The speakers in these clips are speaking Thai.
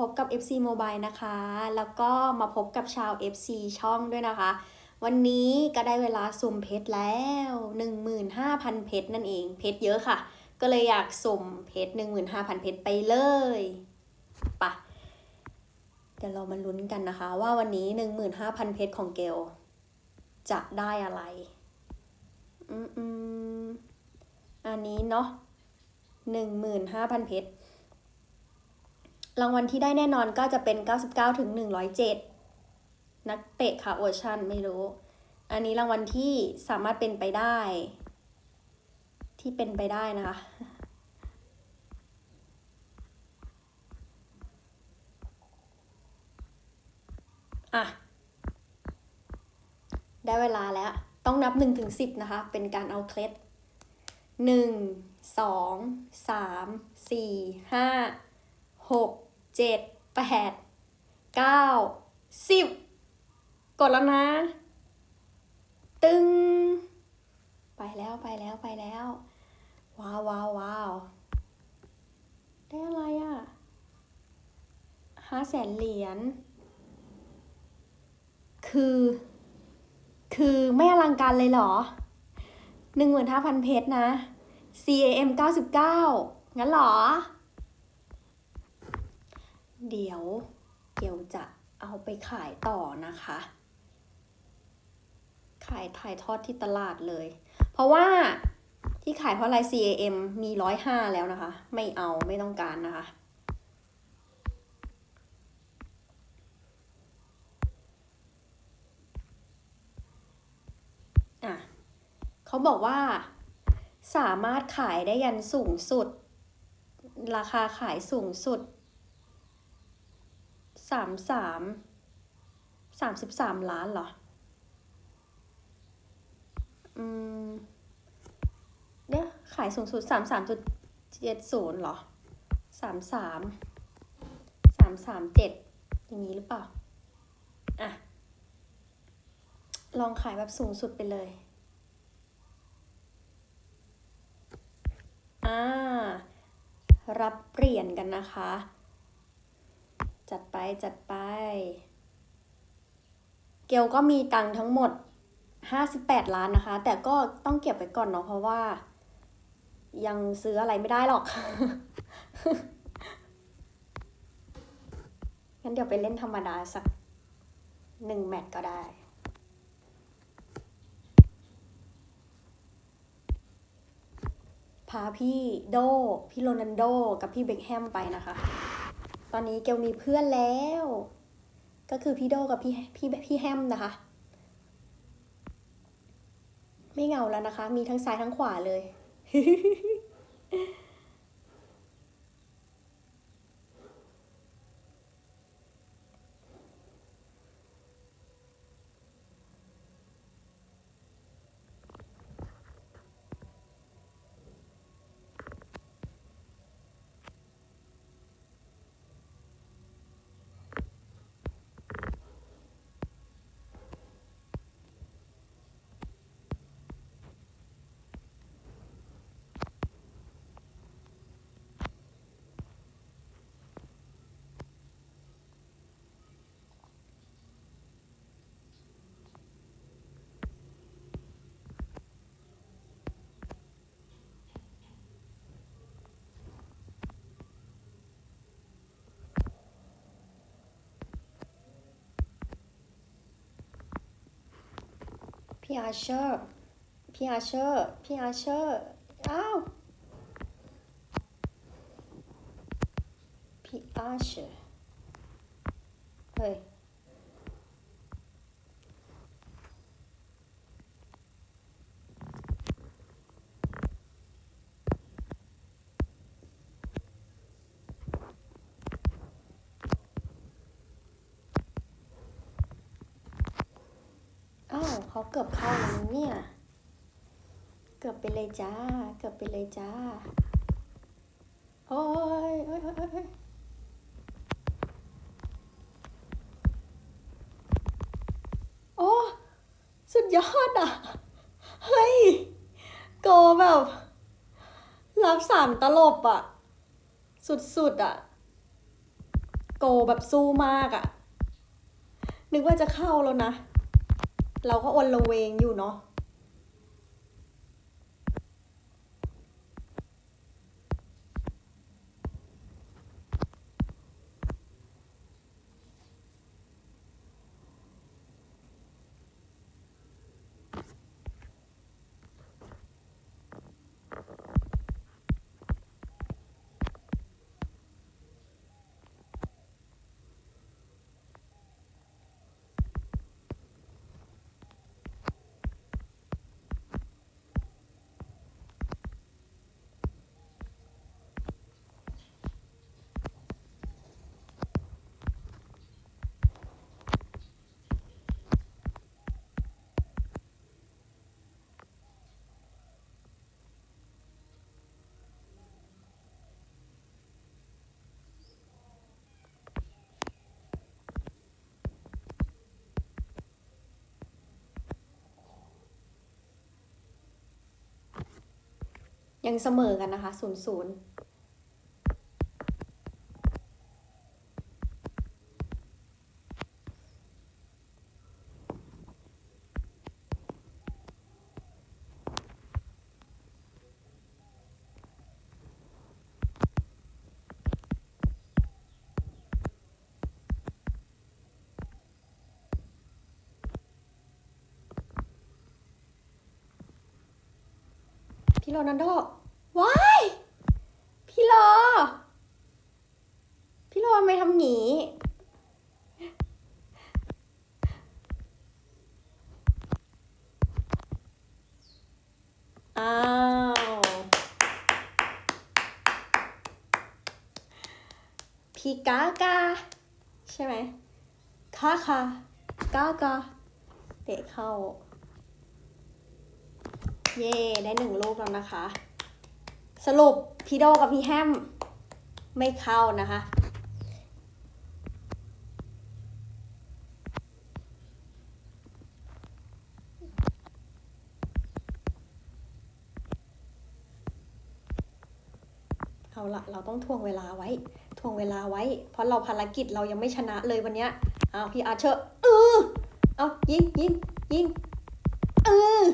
พบกับ FC Mobile นะคะ แล้วก็มาพบกับชาว FC ช่องด้วยนะคะ วันนี้ก็ได้เวลาสุ่มเพชรแล้ว 15,000 เพชรนั่นเอง เพชรเยอะค่ะ ก็เลยอยากสุ่มเพชร 15,000 เพชรไปเลยปะเดี๋ยวเรามาลุ้นกันนะคะ ว่าวันนี้ 15,000 เพชรของเกลจะได้อะไร อืมอันนี้เนาะ15,000 เพชร รางวัลที่ได้แน่นอนก็จะเป็น 99ถึง107 นักเตะค่ะโอชันไม่รู้ อันนี้รางวัลที่สามารถเป็นไปได้ ที่เป็นไปได้นะคะอะ ได้เวลาแล้ว ต้องนับ1ถึง10 นะคะ เป็นการเอาเคล็ดหนึ่งสองสามสี่ หกเจ็ดแปดเก้าสิบกดแล้วนะ ตึง ไปแล้วไปแล้วไปแล้ว ว้าวว้าวว้าวได้อะไรอะห้าแสนเหรียญคือ คือไม่อลังการเลยเหรอหนึ่งหมื่นห้าพันเพชรนะ CAM เก้าสิบเก้างั้นเหรอ เดี๋ยวเดี๋ยวจะเอาไปขายต่อนะคะ ขายถ่ายทอดที่ตลาดเลย เพราะว่าที่ขายเพราะอะไร CAM มีร้อยห้าแล้วนะคะ ไม่เอาไม่ต้องการนะคะ อะเขาบอกว่าสามารถขายได้ยันสูงสุด ราคาขายสูงสุด สามสามสามสิบสามล้านเหรอ อืมเนี่ยขายสูงสุดสามสามจุดเจ็ดศูนย์เหรอสามสามสามสามเจ็ดอย่างนี้หรือเปล่า อะ ลองขายแบบสูงสุดไปเลย อ่า รับเหรียญกันนะคะ จัดไปจัดไป เกลก็มีตังทั้งหมด 58 ล้านนะคะ แต่ก็ต้องเก็บไว้ก่อนเนาะเพราะว่า ยังซื้ออะไรไม่ได้หรอกงั้นเดี๋ยวไปเล่นธรรมดาสักหนึ่งแมตช์ก็ได้พาพี่โด พี่โรนันโด กับพี่เบคแฮมไปนะคะ ตอนนี้เกลมีเพื่อนแล้ว ก็คือพี่โดกับพี่พี่พี่แฮมนะคะ ไม่เหงาแล้วนะคะ มีทั้งซ้ายทั้งขวาเลย พี่อาเชอร์พี่อาเชอร์พี่อาเชอร์ อ้าว พี่อาเชอร์ เฮ้ย อ้าว เกือบเข้าแล้วเนี่ย เกือบไปเลยจ้า เกือบไปเลยจ้าโอ้ยโอ้ยโอ้ยโอ้ยโอ้ยโอ้สุดยอดอะ เฮ้ย โกแบบ รับสามตลบอะ สุดๆอะ โกแบบสู้มากอะ นึกว่าจะเข้าแล้วนะ เราก็อนละเวงอยู่เนาะ ยังเสมอกันนะคะศูนย์ศูนย์ พี่โรนัลโดว้ายพี่โรพี่โรทำไม่ทำหนีอ้าวพี่กากาใช่ไหมคาคากากาเตะเข้า เย่ได้หนึ่งลูกแล้วนะคะ สรุปพี่โดกับพี่แฮมไม่เข้านะคะ เอาละเราต้องทวงเวลาไว้ทวงเวลาไว้ เพราะเราภารกิจเรายังไม่ชนะเลยวันเนี้ยเอาพี่อาเชอร์เออเอายิงยิงยิงเออ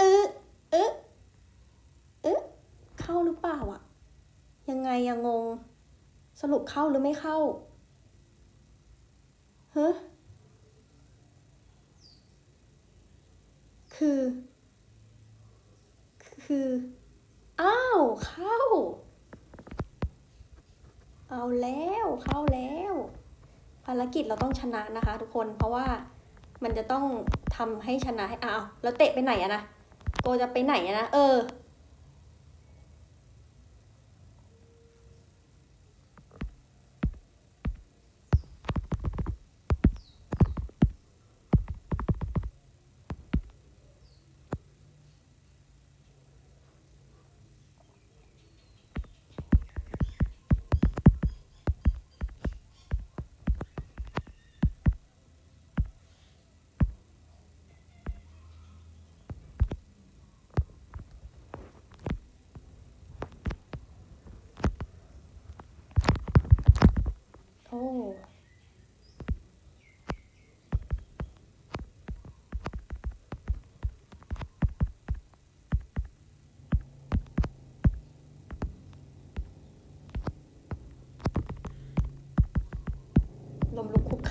อ เออ เออ เข้าหรือเปล่าอะยังไงอะงง สรุปเข้าหรือไม่เข้าเฮะคือ คือ อ้าว เข้า เอาแล้ว เข้าแล้ว ภารกิจเราต้องชนะนะคะ ทุกคน เพราะว่ามันจะต้องทำให้ชนะให้อ้าว แล้วเตะไปไหนอะนะ โกจะไปไหนอะนะ เออ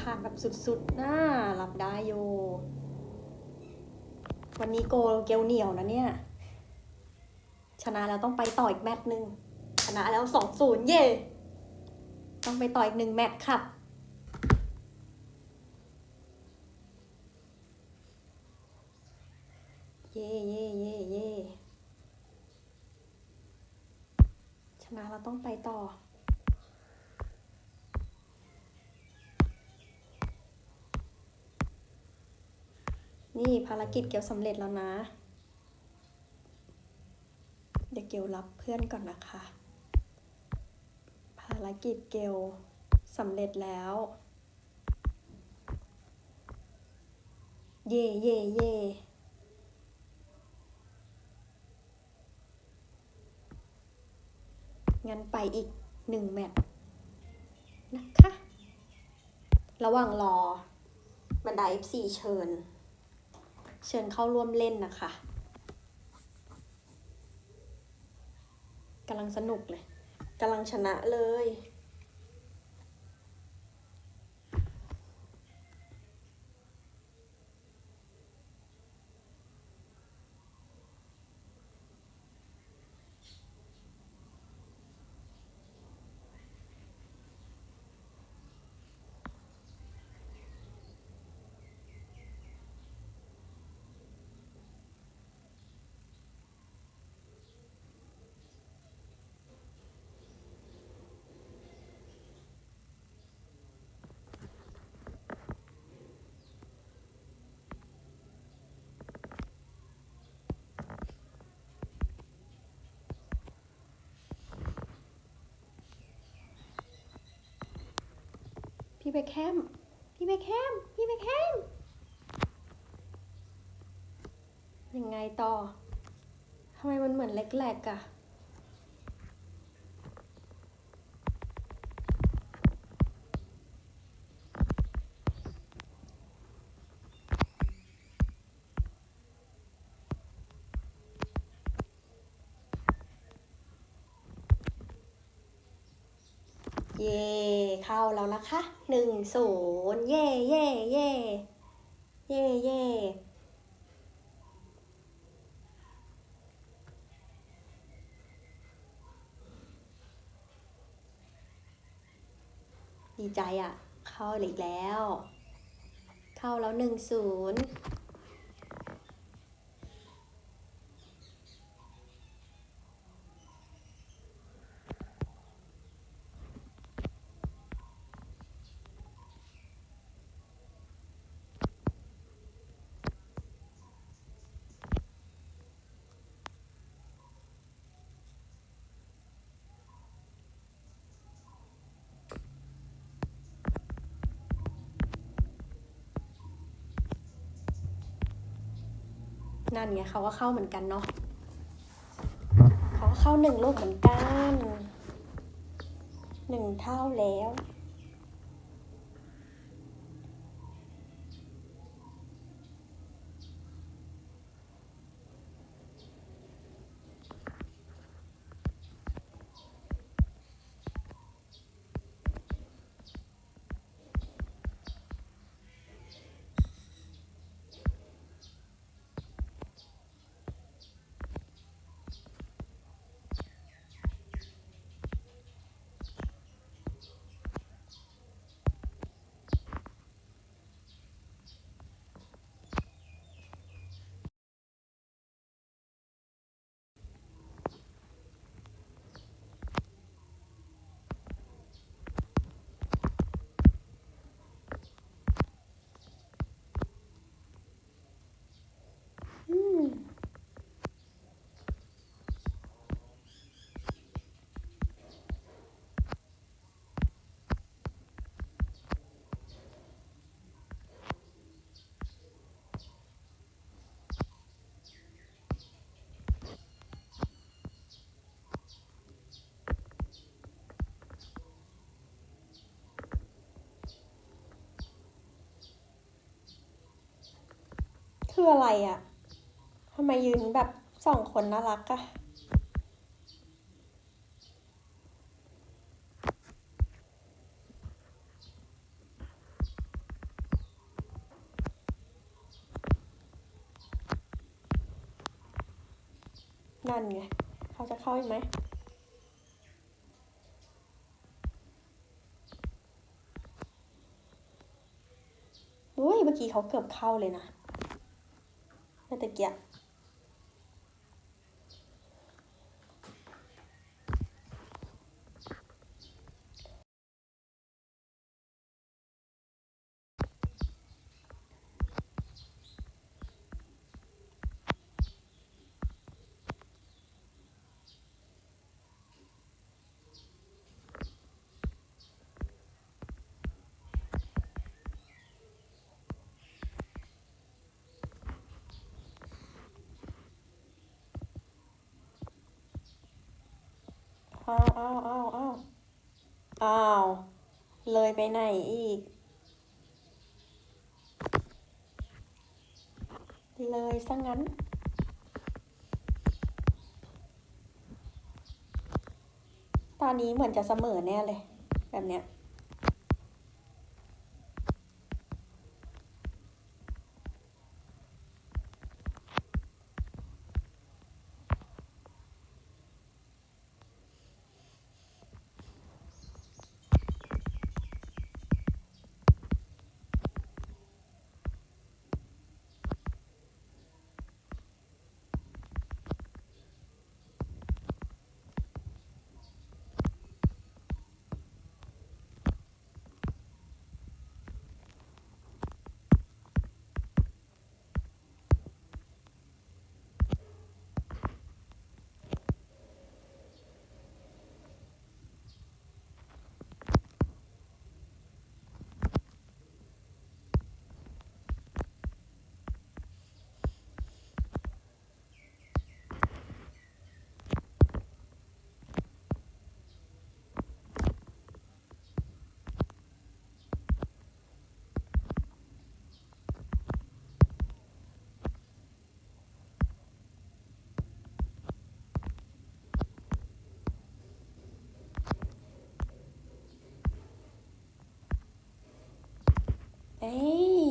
มลุกคุกคานแบบสุดๆ น่ารับได้อยู่วันนี้โกเกลเหนียวนะเนี่ย ชนะแล้วต้องไปต่ออีกแมตช์หนึ่งชนะแล้วสองศูนย์เย่ต้องไปต่ออีกหนึ่งแมตช์ครับเย่เย่เย่เย่ชนะเราต้องไปต่อ นี่ภารกิจเกียวสำเร็จแล้วนะ เดี๋ยวเกียวรับเพื่อนก่อนนะคะ ภารกิจเกียวสำเร็จแล้ว เย่เย่เย่งั้นไปอีกหนึ่งแมตช์นะคะ ระหว่างรอ บรรดา FC เชิญ เชิญเข้าร่วมเล่นนะคะกำลังสนุกเลยกำลังชนะเลย พี่เบคแฮม พี่เบคแฮม พี่เบคแฮม ยังไงต่อ ทำไมมันเหมือนเล็กแหลกอะ เข้าแล้วนะคะหนึ่งศูนย์เย่เย่เย่เย่เย่ดีใจอะ เข้าอีกแล้ว เข้าแล้วหนึ่งศูนย์ นั่นไงเขาก็เข้าเหมือนกันเนาะเขาก็เข้าหนึ่งลูกเหมือนกันหนึ่งเท่าแล้ว อืม คืออะไรอะทำไมยืนแบบสองคนน่ารักอะนั่นไง เขาจะเข้าอีกไหมอุ้ยเมื่อกี้เขาเกือบเข้าเลยนะ เมื่อ อ้าวอ้าวอ้าวอ้าวอ้าว เลยไปไหนอีก เลยซะงั้น ตอนนี้เหมือนจะเสมอแน่เลย แบบเนี้ย เอ้ย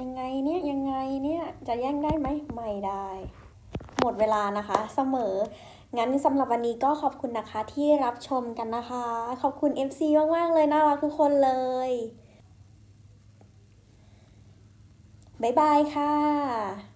ยังไงเนี่ยยังไงเนี่ยจะแย่งได้ไหมไม่ได้ หมดเวลานะคะเสมอ งั้นสำหรับวันนี้ก็ขอบคุณนะคะที่รับชมกันนะคะ ขอบคุณ MC มาก ๆ เลยน่ารักทุกคนเลยบ๊ายบายค่ะ